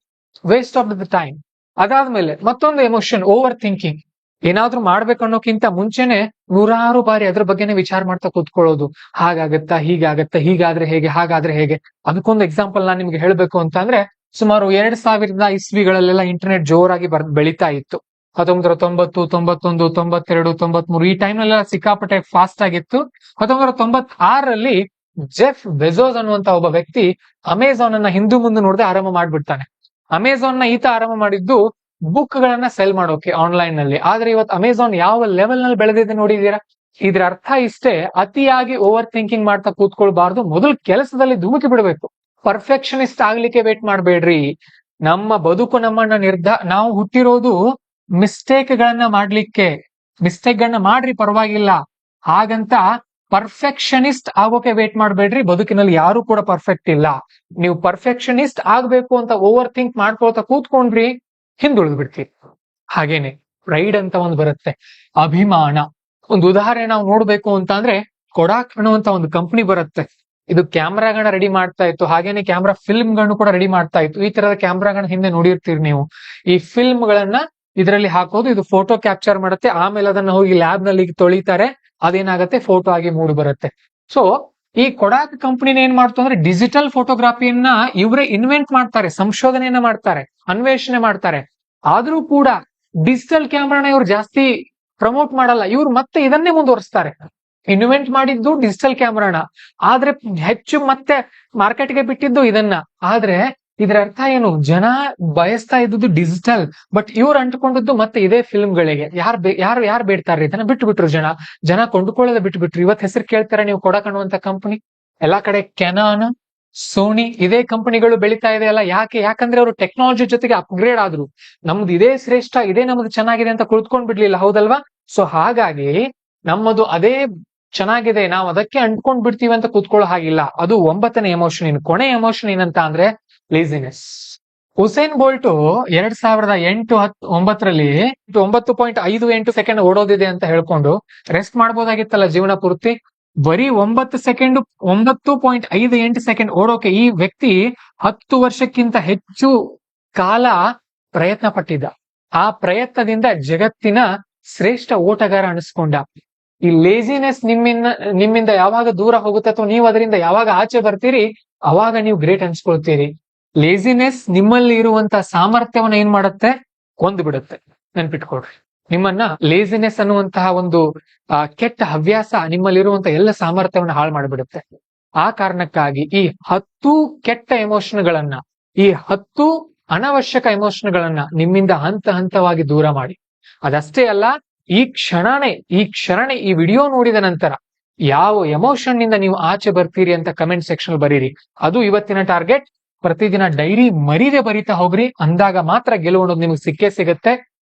ವೇಸ್ಟ್ ಆಫ್ ದ ಟೈಮ್ ಅದಾದ್ಮೇಲೆ ಮತ್ತೊಂದು ಎಮೋಷನ್ ಓವರ್ ಥಿಂಕಿಂಗ್ ಏನಾದ್ರೂ ಮಾಡ್ಬೇಕನ್ನೋಕ್ಕಿಂತ ಮುಂಚೆನೆ ನೂರಾರು ಬಾರಿ ಅದ್ರ ಬಗ್ಗೆನೆ ವಿಚಾರ ಮಾಡ್ತಾ ಕೂತ್ಕೊಳ್ಳೋದು. ಹಾಗಾಗತ್ತಾ, ಹೀಗಾಗತ್ತಾ, ಹೀಗಾದ್ರೆ ಹೇಗೆ, ಹಾಗಾದ್ರೆ ಹೇಗೆ? ಅದಕ್ಕೊಂದು ಎಕ್ಸಾಂಪಲ್ ನಾನ್ ನಿಮ್ಗೆ ಹೇಳ್ಬೇಕು ಅಂತ ಅಂದ್ರೆ ಸುಮಾರು ಎರಡ್ ಸಾವಿರದ ಇಸ್ವಿಗಳಲ್ಲೆಲ್ಲ ಇಂಟರ್ನೆಟ್ ಜೋರಾಗಿ ಬರ್, ಬೆಳಿತಾ ಇತ್ತು. ಹತ್ತೊಂಬತ್ತರ ತೊಂಬತ್ತು, ತೊಂಬತ್ತೊಂದು, ತೊಂಬತ್ತೆರಡು, ತೊಂಬತ್ಮೂರು, ಈ ಟೈಮ್ ನಲ್ಲೆಲ್ಲ ಸಿಕ್ಕಾಪಟ್ಟೆ ಫಾಸ್ಟ್ ಆಗಿತ್ತು. ಹತ್ತೊಂಬತ್ತರ ತೊಂಬತ್ ಆರಲ್ಲಿ ಜೆಫ್ ಬೆಜೋಸ್ ಅನ್ನುವಂತ ಒಬ್ಬ ವ್ಯಕ್ತಿ ಅಮೆಝಾನ್ ಅನ್ನ ಹಿಂದೂ ಮುಂದೆ ನೋಡದೆ ಆರಂಭ ಮಾಡ್ಬಿಡ್ತಾನೆ. ಅಮೆಝಾನ್ನ ಈತ ಆರಂಭ ಮಾಡಿದ್ದು ಬುಕ್ ಗಳನ್ನ ಸೆಲ್ ಮಾಡೋಕೆ ಆನ್ಲೈನ್ನಲ್ಲಿ. ಆದ್ರೆ ಇವತ್ತು ಅಮೆಝಾನ್ ಯಾವ ಲೆವೆಲ್ನಲ್ಲಿ ಬೆಳೆದಿದೆ ನೋಡಿದೀರಾ ಇದ್ರ ಅರ್ಥ ಇಷ್ಟೇ, ಅತಿಯಾಗಿ ಓವರ್ ಥಿಂಕಿಂಗ್ ಮಾಡ್ತಾ ಕೂತ್ಕೊಳ್ಬಾರ್ದು. ಮೊದಲು ಕೆಲಸದಲ್ಲಿ ಧುಮುಕಿ ಬಿಡಬೇಕು. ಪರ್ಫೆಕ್ಷನಿಸ್ಟ್ ಆಗ್ಲಿಕ್ಕೆ ವೇಟ್ ಮಾಡಬೇಡ್ರಿ. ನಮ್ಮ ಬದುಕು ನಮ್ಮನ್ನ ನಿರ್ಧಾರ ನಾವು ಹುಟ್ಟಿರೋದು ಮಿಸ್ಟೇಕ್ ಗಳನ್ನ ಮಾಡ್ಲಿಕ್ಕೆ ಮಿಸ್ಟೇಕ್ ಗಳನ್ನ ಮಾಡ್ರಿ ಪರವಾಗಿಲ್ಲ. ಹಾಗಂತ ಪರ್ಫೆಕ್ಷನಿಸ್ಟ್ ಆಗೋಕೆ ವೇಟ್ ಮಾಡಬೇಡ್ರಿ. ಬದುಕಿನಲ್ಲಿ ಯಾರು ಕೂಡ ಪರ್ಫೆಕ್ಟ್ ಇಲ್ಲ. ನೀವು ಪರ್ಫೆಕ್ಷನಿಸ್ಟ್ ಆಗ್ಬೇಕು ಅಂತ ಓವರ್ ಥಿಂಕ್ ಮಾಡ್ಕೊಳ್ತಾ ಕೂತ್ಕೊಂಡ್ರಿ, ಹಿಂದುಳಿದು ಬಿಡ್ತೀರಿ. ಹಾಗೇನೆ ಪ್ರೈಡ್ ಅಂತ ಒಂದು ಬರುತ್ತೆ. ಅಭಿಮಾನ. ಒಂದು ಉದಾಹರಣೆ ನಾವು ನೋಡ್ಬೇಕು ಅಂತ ಅಂದ್ರೆ ಕೊಡಾಕ್ ಅನ್ನುವಂತ ಒಂದು ಕಂಪನಿ ಬರುತ್ತೆ. ಇದು ಕ್ಯಾಮ್ರಾಗಳನ್ನ ರೆಡಿ ಮಾಡ್ತಾ ಇತ್ತು. ಹಾಗೇನೆ ಕ್ಯಾಮ್ರಾ ಫಿಲ್ಮ್ಗಳನ್ನು ಕೂಡ ರೆಡಿ ಮಾಡ್ತಾ ಇತ್ತು. ಈ ತರದ ಕ್ಯಾಮ್ರಾಗಳನ್ನ ಹಿಂದೆ ನೋಡಿರ್ತೀರಿ ನೀವು. ಈ ಫಿಲ್ಮ್ ಗಳನ್ನ ಇದರಲ್ಲಿ ಹಾಕೋದು, ಇದು ಫೋಟೋ ಕ್ಯಾಪ್ಚರ್ ಮಾಡುತ್ತೆ. ಆಮೇಲೆ ಅದನ್ನ ಹೋಗಿ ಲ್ಯಾಬ್ನಲ್ಲಿ ತೊಳಿತಾರೆ. ಅದೇನಾಗತ್ತೆ? ಫೋಟೋ ಆಗಿ ಮೂಡಿ ಬರುತ್ತೆ. ಸೊ ಈ ಕೊಡಾಕ್ ಕಂಪನಿನ ಏನ್ ಮಾಡ್ತು ಅಂದ್ರೆ ಡಿಜಿಟಲ್ ಫೋಟೋಗ್ರಾಫಿಯನ್ನ ಇವರೇ ಇನ್ವೆಂಟ್ ಮಾಡ್ತಾರೆ ಸಂಶೋಧನೆಯನ್ನ ಮಾಡ್ತಾರೆ, ಅನ್ವೇಷಣೆ ಮಾಡ್ತಾರೆ. ಆದ್ರೂ ಕೂಡ ಡಿಜಿಟಲ್ ಕ್ಯಾಮ್ರಾನ ಇವ್ರು ಜಾಸ್ತಿ ಪ್ರಮೋಟ್ ಮಾಡಲ್ಲ. ಇವ್ರು ಮತ್ತೆ ಇದನ್ನೇ ಮುಂದುವರಿಸ್ತಾರೆ. ಇನ್ವೆಂಟ್ ಮಾಡಿದ್ದು ಡಿಜಿಟಲ್ ಕ್ಯಾಮ್ರಾನ ಆದ್ರೆ ಹೆಚ್ಚು ಮತ್ತೆ ಮಾರ್ಕೆಟ್ಗೆ ಬಿಟ್ಟಿದ್ದು ಇದನ್ನ. ಆದ್ರೆ ಇದರ ಅರ್ಥ ಏನು? ಜನ ಬಯಸ್ತಾ ಇದ್ದುದು ಡಿಜಿಟಲ್ ಬಟ್ ಇವ್ರು ಅಂಟ್ಕೊಂಡದ್ದು ಮತ್ತೆ ಇದೇ ಫಿಲ್ಮ್ ಗಳಿಗೆ ಯಾರು ಯಾರು ಯಾರು ಬೇಡ್ತಾರ್ರಿ? ಇದನ್ನ ಬಿಟ್ಟು ಬಿಟ್ರು ಜನ. ಜನ ಕೊಂಡುಕೊಳ್ಳೋದ ಬಿಟ್ಟು ಬಿಟ್ರು ಇವತ್ ಹೆಸರು ಕೇಳ್ತಾರೆ ನೀವು ಕೊಡಕಣ್ಣುವಂತ ಕಂಪನಿ ಎಲ್ಲಾ ಕಡೆ ಕೆನಾನ್ ಸೋನಿ ಇದೇ ಕಂಪನಿಗಳು ಬೆಳಿತಾ ಇದೆ ಅಲ್ಲ. ಯಾಕೆ? ಯಾಕಂದ್ರೆ ಅವರು ಟೆಕ್ನಾಲಜಿ ಜೊತೆಗೆ ಅಪ್ಗ್ರೇಡ್ ಆದ್ರು. ನಮ್ದು ಇದೇ ಶ್ರೇಷ್ಠ, ಇದೇ ನಮ್ದು ಚೆನ್ನಾಗಿದೆ ಅಂತ ಕುಳಿತ್ಕೊಂಡ್ ಬಿಡ್ಲಿಲ್ಲ, ಹೌದಲ್ವಾ? ಸೊ ಹಾಗಾಗಿ ನಮ್ಮದು ಅದೇ ಚೆನ್ನಾಗಿದೆ. ನಾವು ಅದಕ್ಕೆ ಅಂಟ್ಕೊಂಡ್ ಬಿಡ್ತೀವಿ ಅಂತ ಕೂತ್ಕೊಳ್ಳೋ ಹಾಗಿಲ್ಲ. ಅದು ಒಂಬತ್ತನೇ ಎಮೋಷನ್ ಇನ್ ಕೊನೆ ಎಮೋಷನ್ ಏನಂತ ಅಂದ್ರೆ ಲೇಸಿನೆಸ್ ಹುಸೇನ್ ಬೋಲ್ಟ್ ಎರಡ್ ಸಾವಿರದ ಎಂಟು ಹತ್ತು ಒಂಬತ್ತರಲ್ಲಿ ಒಂಬತ್ತು ಪಾಯಿಂಟ್ ಐದು ಎಂಟು ಸೆಕೆಂಡ್ ಓಡೋದಿದೆ ಅಂತ ಹೇಳ್ಕೊಂಡು ರೆಸ್ಟ್ ಮಾಡಬಹುದಾಗಿತ್ತಲ್ಲ ಜೀವನ ಪೂರ್ತಿ? ಬರೀ ಒಂಬತ್ತು ಸೆಕೆಂಡ್, ಒಂಬತ್ತು ಪಾಯಿಂಟ್ ಐದು ಎಂಟು ಸೆಕೆಂಡ್ ಓಡೋಕೆ ಈ ವ್ಯಕ್ತಿ ಹತ್ತು ವರ್ಷಕ್ಕಿಂತ ಹೆಚ್ಚು ಕಾಲ ಪ್ರಯತ್ನ ಪಟ್ಟಿದ್ದ. ಆ ಪ್ರಯತ್ನದಿಂದ ಜಗತ್ತಿನ ಶ್ರೇಷ್ಠ ಓಟಗಾರ ಅನಿಸ್ಕೊಂಡ. ಈ ಲೇಸಿನೆಸ್ ನಿಮ್ಮಿಂದ ನಿಮ್ಮಿಂದ ಯಾವಾಗ ದೂರ ಹೋಗುತ್ತೆ ಅಥವಾ ನೀವು ಅದರಿಂದ ಯಾವಾಗ ಆಚೆ ಬರ್ತೀರಿ, ಅವಾಗ ನೀವು ಗ್ರೇಟ್ ಅನ್ಸ್ಕೊಳ್ತೀರಿ. ಲೇಸಿನೆಸ್ ನಿಮ್ಮಲ್ಲಿ ಇರುವಂತ ಸಾಮರ್ಥ್ಯವನ್ನ ಏನ್ ಮಾಡುತ್ತೆ? ಕೊಂದು ಬಿಡುತ್ತೆ. ನೆನ್ಪಿಟ್ಕೊಡ್ರಿ ನಿಮ್ಮನ್ನ ಲೇಸಿನೆಸ್ ಅನ್ನುವಂತಹ ಒಂದು ಕೆಟ್ಟ ಹವ್ಯಾಸ ನಿಮ್ಮಲ್ಲಿರುವಂತ ಎಲ್ಲ ಸಾಮರ್ಥ್ಯವನ್ನ ಹಾಳು ಮಾಡಿಬಿಡುತ್ತೆ. ಆ ಕಾರಣಕ್ಕಾಗಿ ಈ ಹತ್ತು ಕೆಟ್ಟ ಎಮೋಷನ್ಗಳನ್ನ ಈ ಹತ್ತು ಅನವಶ್ಯಕ ಎಮೋಷನ್ಗಳನ್ನ ನಿಮ್ಮಿಂದ ಹಂತ ಹಂತವಾಗಿ ದೂರ ಮಾಡಿ. ಅದಷ್ಟೇ ಅಲ್ಲ, ಈ ಕ್ಷಣನೇ ಈ ಕ್ಷಣನೇ ಈ ವಿಡಿಯೋ ನೋಡಿದ ನಂತರ ಯಾವ ಎಮೋಷನ್ನಿಂದ ನೀವು ಆಚೆ ಬರ್ತೀರಿ ಅಂತ ಕಮೆಂಟ್ ಸೆಕ್ಷನ್ ಬರೀರಿ. ಅದು ಇವತ್ತಿನ ಟಾರ್ಗೆಟ್ ಪ್ರತಿದಿನ ಡೈರಿ ಮರಿದೆ ಬರಿತಾ ಹೋಗ್ರಿ. ಅಂದಾಗ ಮಾತ್ರ ಗೆಲುವು ಅನ್ನೋದು ನಿಮಗೆ ಸಿಕ್ಕೇ ಸಿಗುತ್ತೆ.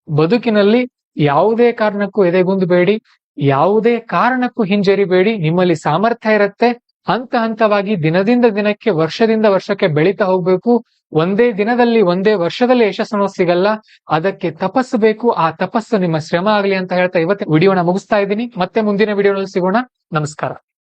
ಬದುಕಿನಲ್ಲಿ ಯಾವುದೇ ಕಾರಣಕ್ಕೂ ಎದೆಗುಂದಬೇಡಿ. ಯಾವುದೇ ಕಾರಣಕ್ಕೂ ಹಿಂಜರಿಬೇಡಿ. ನಿಮ್ಮಲ್ಲಿ ಸಾಮರ್ಥ್ಯ ಇರುತ್ತೆ. ಹಂತ ಹಂತವಾಗಿ ದಿನದಿಂದ ದಿನಕ್ಕೆ, ವರ್ಷದಿಂದ ವರ್ಷಕ್ಕೆ ಬೆಳೀತಾ ಹೋಗ್ಬೇಕು. ಒಂದೇ ದಿನದಲ್ಲಿ, ಒಂದೇ ವರ್ಷದಲ್ಲಿ ಯಶಸ್ಸನ್ನು ಸಿಗಲ್ಲ. ಅದಕ್ಕೆ ತಪಸ್ಸು ಬೇಕು. ಆ ತಪಸ್ಸು ನಿಮ್ಮ ಶ್ರಮ ಆಗಲಿ ಅಂತ ಹೇಳ್ತಾ ಇವತ್ತಿನ ವಿಡಿಯೋನ ಮುಗಿಸ್ತಾ ಇದ್ದೀನಿ. ಮತ್ತೆ ಮುಂದಿನ ವಿಡಿಯೋನಲ್ಲಿ ಸಿಗೋಣ. ನಮಸ್ಕಾರ.